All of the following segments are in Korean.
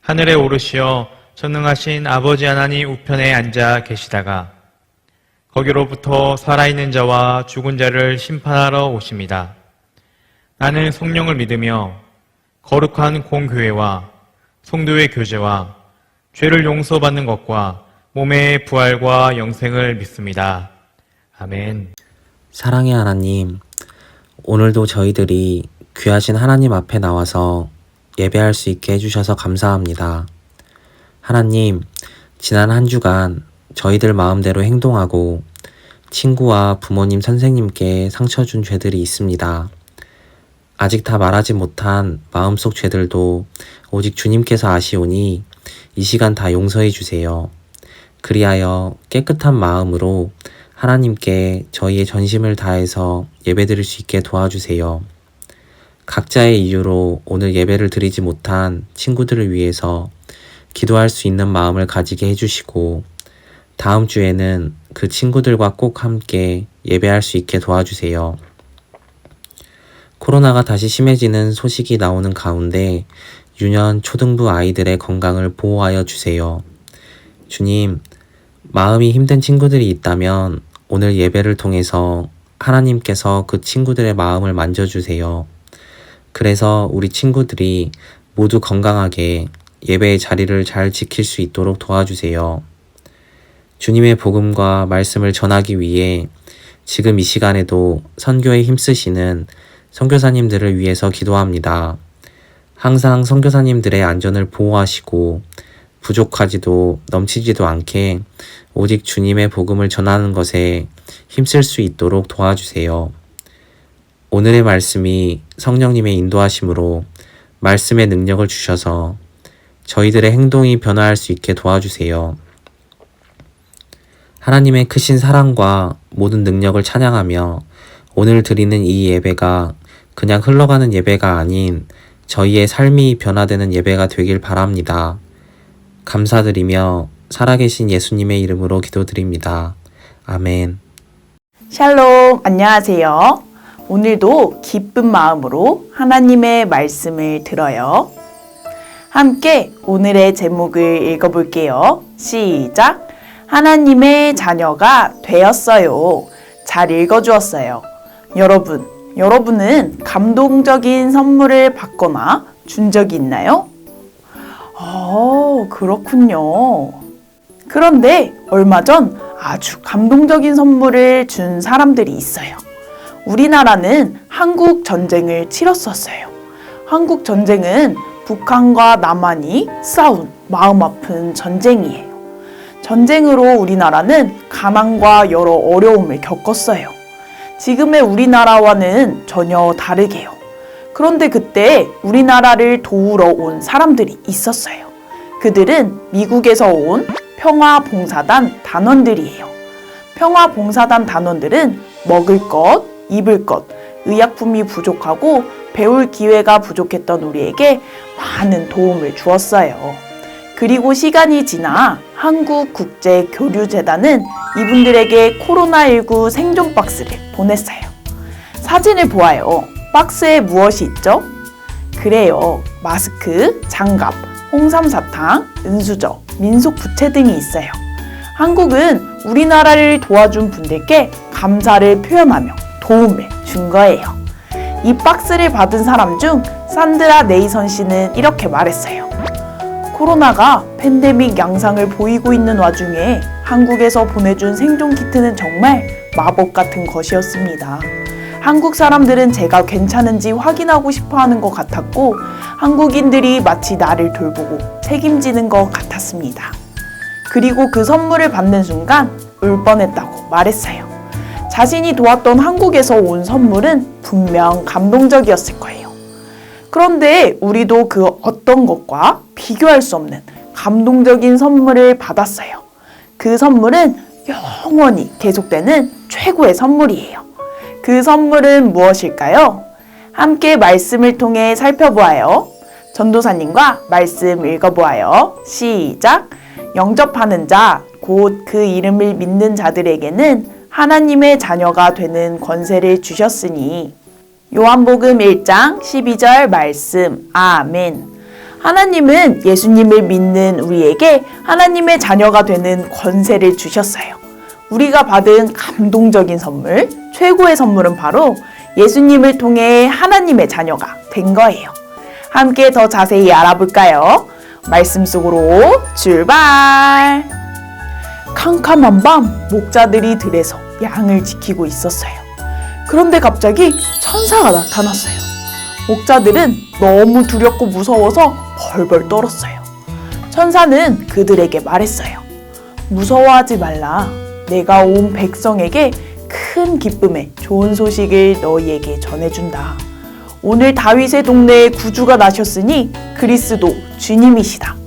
하늘에 오르시어 전능하신 아버지 하나님 우편에 앉아 계시다가 거기로부터 살아있는 자와 죽은 자를 심판하러 오십니다. 나는 성령을 믿으며 거룩한 공교회와 성도의 교제와 죄를 용서받는 것과 몸의 부활과 영생을 믿습니다. 아멘. 사랑의 하나님, 오늘도 저희들이 귀하신 하나님 앞에 나와서 예배할 수 있게 해주셔서 감사합니다. 하나님, 지난 한 주간 저희들 마음대로 행동하고 친구와 부모님, 선생님께 상처 준 죄들이 있습니다. 아직 다 말하지 못한 마음속 죄들도 오직 주님께서 아시오니 이 시간 다 용서해 주세요. 그리하여 깨끗한 마음으로 하나님께 저희의 전심을 다해서 예배드릴 수 있게 도와주세요. 각자의 이유로 오늘 예배를 드리지 못한 친구들을 위해서 기도할 수 있는 마음을 가지게 해주시고 다음 주에는 그 친구들과 꼭 함께 예배할 수 있게 도와주세요. 코로나가 다시 심해지는 소식이 나오는 가운데 유년 초등부 아이들의 건강을 보호하여 주세요. 주님, 마음이 힘든 친구들이 있다면 오늘 예배를 통해서 하나님께서 그 친구들의 마음을 만져주세요. 그래서 우리 친구들이 모두 건강하게 예배의 자리를 잘 지킬 수 있도록 도와주세요. 주님의 복음과 말씀을 전하기 위해 지금 이 시간에도 선교에 힘쓰시는 선교사님들을 위해서 기도합니다. 항상 선교사님들의 안전을 보호하시고 부족하지도 넘치지도 않게 오직 주님의 복음을 전하는 것에 힘쓸 수 있도록 도와주세요. 오늘의 말씀이 성령님의 인도하심으로 말씀의 능력을 주셔서 저희들의 행동이 변화할 수 있게 도와주세요. 하나님의 크신 사랑과 모든 능력을 찬양하며 오늘 드리는 이 예배가 그냥 흘러가는 예배가 아닌 저희의 삶이 변화되는 예배가 되길 바랍니다. 감사드리며 살아계신 예수님의 이름으로 기도드립니다. 아멘. 샬롬, 안녕하세요. 오늘도 기쁜 마음으로 하나님의 말씀을 들어요. 함께 오늘의 제목을 읽어볼게요. 시작. 하나님의 자녀가 되었어요. 잘 읽어주었어요. 여러분, 여러분은 감동적인 선물을 받거나 준 적이 있나요? 어, 그렇군요. 그런데 얼마 전 아주 감동적인 선물을 준 사람들이 있어요. 우리나라는 한국 전쟁을 치렀었어요. 한국 전쟁은 북한과 남한이 싸운 마음 아픈 전쟁이에요. 전쟁으로 우리나라는 가난과 여러 어려움을 겪었어요. 지금의 우리나라와는 전혀 다르게요. 그런데 그때 우리나라를 도우러 온 사람들이 있었어요. 그들은 미국에서 온 평화봉사단 단원들이에요. 평화봉사단 단원들은 먹을 것, 입을 것, 의약품이 부족하고 배울 기회가 부족했던 우리에게 많은 도움을 주었어요. 그리고 시간이 지나 한국국제교류재단은 이분들에게 코로나19 생존 박스를 보냈어요. 사진을 보아요. 박스에 무엇이 있죠? 그래요. 마스크, 장갑, 홍삼사탕, 은수저, 민속 부채 등이 있어요. 한국은 우리나라를 도와준 분들께 감사를 표현하며 도움을 준 거예요. 이 박스를 받은 사람 중 산드라 네이선 씨는 이렇게 말했어요. 코로나가 팬데믹 양상을 보이고 있는 와중에 한국에서 보내준 생존 키트는 정말 마법 같은 것이었습니다. 한국 사람들은 제가 괜찮은지 확인하고 싶어 하는 것 같았고, 한국인들이 마치 나를 돌보고 책임지는 것 같았습니다. 그리고 그 선물을 받는 순간 울 뻔했다고 말했어요. 자신이 도왔던 한국에서 온 선물은 분명 감동적이었을 거예요. 그런데 우리도 그 어떤 것과 비교할 수 없는 감동적인 선물을 받았어요. 그 선물은 영원히 계속되는 최고의 선물이에요. 그 선물은 무엇일까요? 함께 말씀을 통해 살펴보아요. 전도사님과 말씀 읽어보아요. 시작. 영접하는 자, 곧 그 이름을 믿는 자들에게는 하나님의 자녀가 되는 권세를 주셨으니. 요한복음 1장 12절 말씀. 아멘. 하나님은 예수님을 믿는 우리에게 하나님의 자녀가 되는 권세를 주셨어요. 우리가 받은 감동적인 선물, 최고의 선물은 바로 예수님을 통해 하나님의 자녀가 된 거예요. 함께 더 자세히 알아볼까요? 말씀 속으로 출발! 캄캄한 밤, 목자들이 들에서 양을 지키고 있었어요. 그런데 갑자기 천사가 나타났어요. 목자들은 너무 두렵고 무서워서 벌벌 떨었어요. 천사는 그들에게 말했어요. 무서워하지 말라. 내가 온 백성에게 큰 기쁨의 좋은 소식을 너희에게 전해준다. 오늘 다윗의 동네에 구주가 나셨으니 그리스도 주님이시다.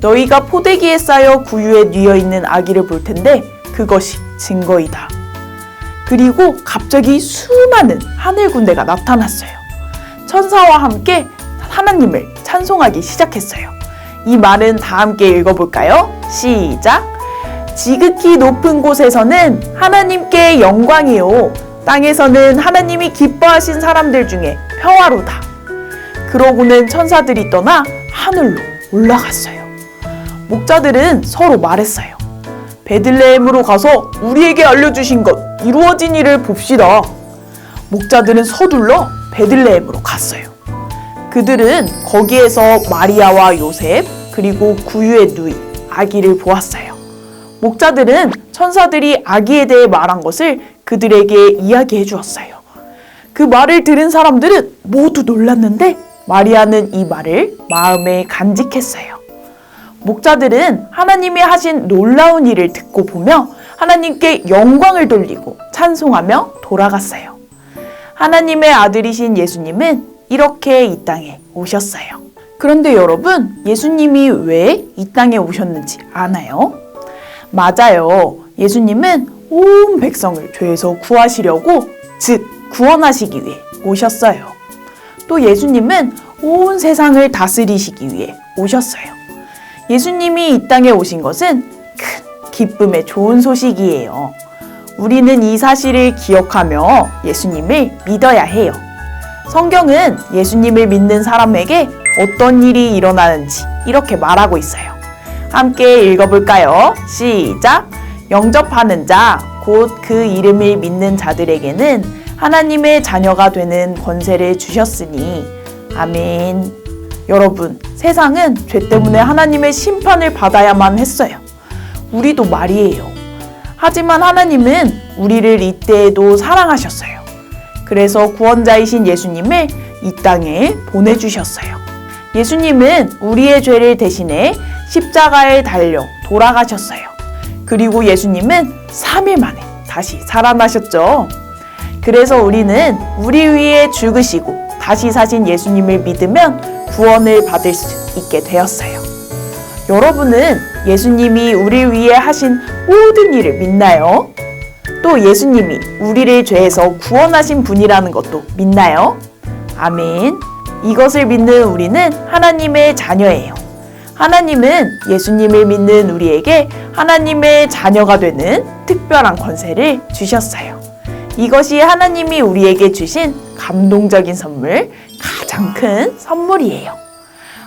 너희가 포대기에 쌓여 구유에 뉘어 있는 아기를 볼 텐데 그것이 증거이다. 그리고 갑자기 수많은 하늘 군대가 나타났어요. 천사와 함께 하나님을 찬송하기 시작했어요. 이 말은 다 함께 읽어볼까요? 시작! 지극히 높은 곳에서는 하나님께 영광이요. 땅에서는 하나님이 기뻐하신 사람들 중에 평화로다. 그러고는 천사들이 떠나 하늘로 올라갔어요. 목자들은 서로 말했어요. 베들레헴으로 가서 우리에게 알려주신 것 이루어진 일을 봅시다. 목자들은 서둘러 베들레헴으로 갔어요. 그들은 거기에서 마리아와 요셉 그리고 구유의 누이 아기를 보았어요. 목자들은 천사들이 아기에 대해 말한 것을 그들에게 이야기해 주었어요. 그 말을 들은 사람들은 모두 놀랐는데 마리아는 이 말을 마음에 간직했어요. 목자들은 하나님이 하신 놀라운 일을 듣고 보며 하나님께 영광을 돌리고 찬송하며 돌아갔어요. 하나님의 아들이신 예수님은 이렇게 이 땅에 오셨어요. 그런데 여러분, 예수님이 왜 이 땅에 오셨는지 아나요? 맞아요. 예수님은 온 백성을 죄에서 구하시려고, 즉, 구원하시기 위해 오셨어요. 또 예수님은 온 세상을 다스리시기 위해 오셨어요. 예수님이 이 땅에 오신 것은 큰 기쁨의 좋은 소식이에요. 우리는 이 사실을 기억하며 예수님을 믿어야 해요. 성경은 예수님을 믿는 사람에게 어떤 일이 일어나는지 이렇게 말하고 있어요. 함께 읽어볼까요? 시작! 영접하는 자, 곧 그 이름을 믿는 자들에게는 하나님의 자녀가 되는 권세를 주셨으니, 아멘. 여러분, 세상은 죄 때문에 하나님의 심판을 받아야만 했어요. 우리도 말이에요. 하지만 하나님은 우리를 이때에도 사랑하셨어요. 그래서 구원자이신 예수님을 이 땅에 보내주셨어요. 예수님은 우리의 죄를 대신해 십자가에 달려 돌아가셨어요. 그리고 예수님은 3일 만에 다시 살아나셨죠. 그래서 우리는 우리 위에 죽으시고 다시 사신 예수님을 믿으면 구원을 받을 수 있게 되었어요. 여러분은 예수님이 우리 위해 하신 모든 일을 믿나요? 또 예수님이 우리를 죄에서 구원하신 분이라는 것도 믿나요? 아멘. 이것을 믿는 우리는 하나님의 자녀예요. 하나님은 예수님을 믿는 우리에게 하나님의 자녀가 되는 특별한 권세를 주셨어요. 이것이 하나님이 우리에게 주신 감동적인 선물, 가장 큰 선물이에요.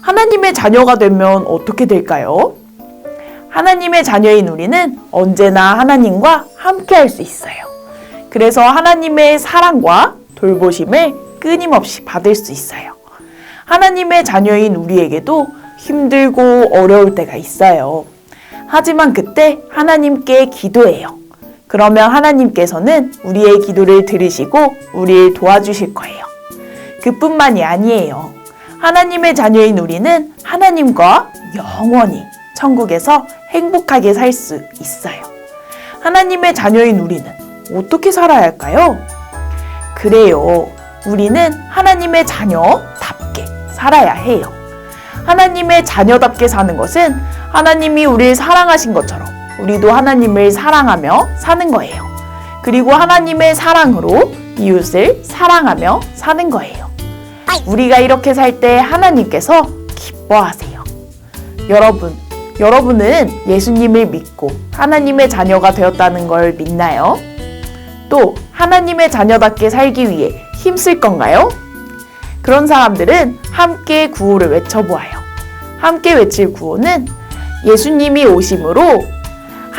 하나님의 자녀가 되면 어떻게 될까요? 하나님의 자녀인 우리는 언제나 하나님과 함께 할 수 있어요. 그래서 하나님의 사랑과 돌보심을 끊임없이 받을 수 있어요. 하나님의 자녀인 우리에게도 힘들고 어려울 때가 있어요. 하지만 그때 하나님께 기도해요. 그러면 하나님께서는 우리의 기도를 들으시고 우리를 도와주실 거예요. 그뿐만이 아니에요. 하나님의 자녀인 우리는 하나님과 영원히 천국에서 행복하게 살 수 있어요. 하나님의 자녀인 우리는 어떻게 살아야 할까요? 그래요. 우리는 하나님의 자녀답게 살아야 해요. 하나님의 자녀답게 사는 것은 하나님이 우리를 사랑하신 것처럼 우리도 하나님을 사랑하며 사는 거예요. 그리고 하나님의 사랑으로 이웃을 사랑하며 사는 거예요. 우리가 이렇게 살 때 하나님께서 기뻐하세요. 여러분, 여러분은 예수님을 믿고 하나님의 자녀가 되었다는 걸 믿나요? 또 하나님의 자녀답게 살기 위해 힘쓸 건가요? 그런 사람들은 함께 구호를 외쳐보아요. 함께 외칠 구호는 예수님이 오심으로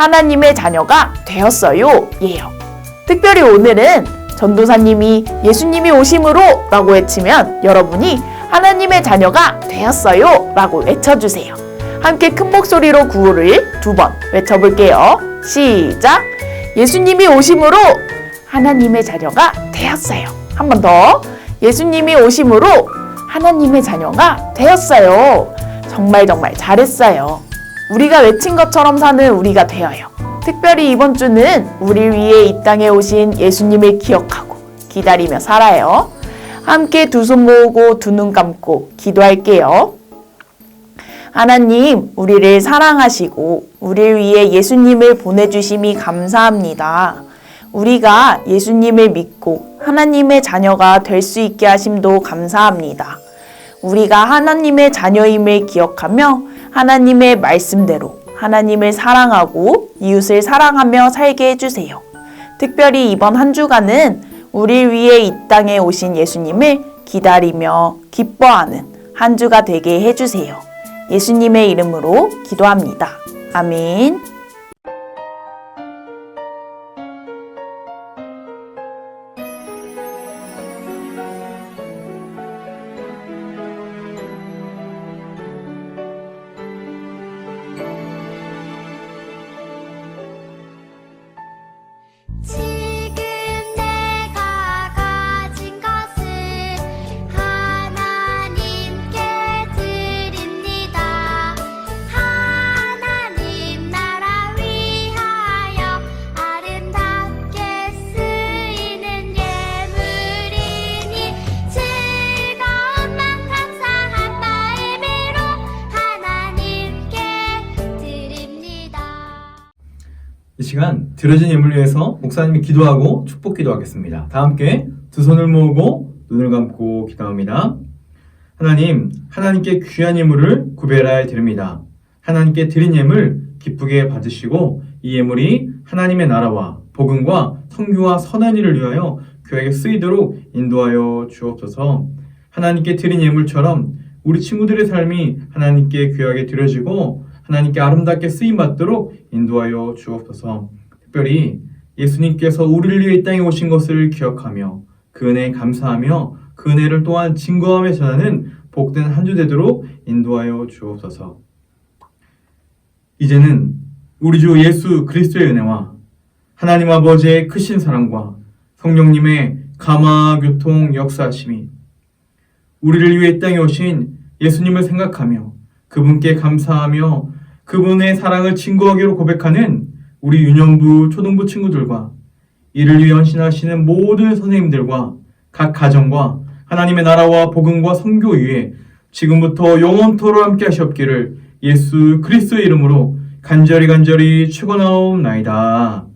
하나님의 자녀가 되었어요. 예요. 특별히 오늘은 전도사님이 예수님이 오심으로 라고 외치면 여러분이 하나님의 자녀가 되었어요 라고 외쳐주세요. 함께 큰 목소리로 구호를 두 번 외쳐볼게요. 시작! 예수님이 오심으로 하나님의 자녀가 되었어요. 한 번 더. 예수님이 오심으로 하나님의 자녀가 되었어요. 정말 정말 잘했어요. 우리가 외친 것처럼 사는 우리가 되어요. 특별히 이번 주는 우리 위해 이 땅에 오신 예수님을 기억하고 기다리며 살아요. 함께 두 손 모으고 두 눈 감고 기도할게요. 하나님, 우리를 사랑하시고 우리를 위해 예수님을 보내주심이 감사합니다. 우리가 예수님을 믿고 하나님의 자녀가 될 수 있게 하심도 감사합니다. 우리가 하나님의 자녀임을 기억하며 하나님의 말씀대로 하나님을 사랑하고 이웃을 사랑하며 살게 해주세요. 특별히 이번 한 주간은 우리 위해 이 땅에 오신 예수님을 기다리며 기뻐하는 한 주가 되게 해주세요. 예수님의 이름으로 기도합니다. 아멘. 드려진 예물을 위해서 목사님이 기도하고 축복 기도하겠습니다. 다 함께 두 손을 모으고 눈을 감고 기도합니다. 하나님, 하나님께 귀한 예물을 구별하여 드립니다. 하나님께 드린 예물 기쁘게 받으시고 이 예물이 하나님의 나라와 복음과 성교와 선한 일을 위하여 교회에 쓰이도록 인도하여 주옵소서. 하나님께 드린 예물처럼 우리 친구들의 삶이 하나님께 귀하게 드려지고 하나님께 아름답게 쓰임 받도록 인도하여 주옵소서. 특별히 예수님께서 우리를 위해 이 땅에 오신 것을 기억하며 그 은혜에 감사하며 그 은혜를 또한 증거하며 전하는 복된 한 주 되도록 인도하여 주옵소서. 이제는 우리 주 예수 그리스도의 은혜와 하나님 아버지의 크신 사랑과 성령님의 감화 교통 역사하심이 우리를 위해 이 땅에 오신 예수님을 생각하며 그분께 감사하며 그분의 사랑을 증거하기로 고백하는 우리 유년부 초등부 친구들과 이를 위해 헌신하시는 모든 선생님들과 각 가정과 하나님의 나라와 복음과 성교 위에 지금부터 영원토록 함께 하시옵기를 예수 그리스도의 이름으로 간절히 간절히 축원하옵나이다.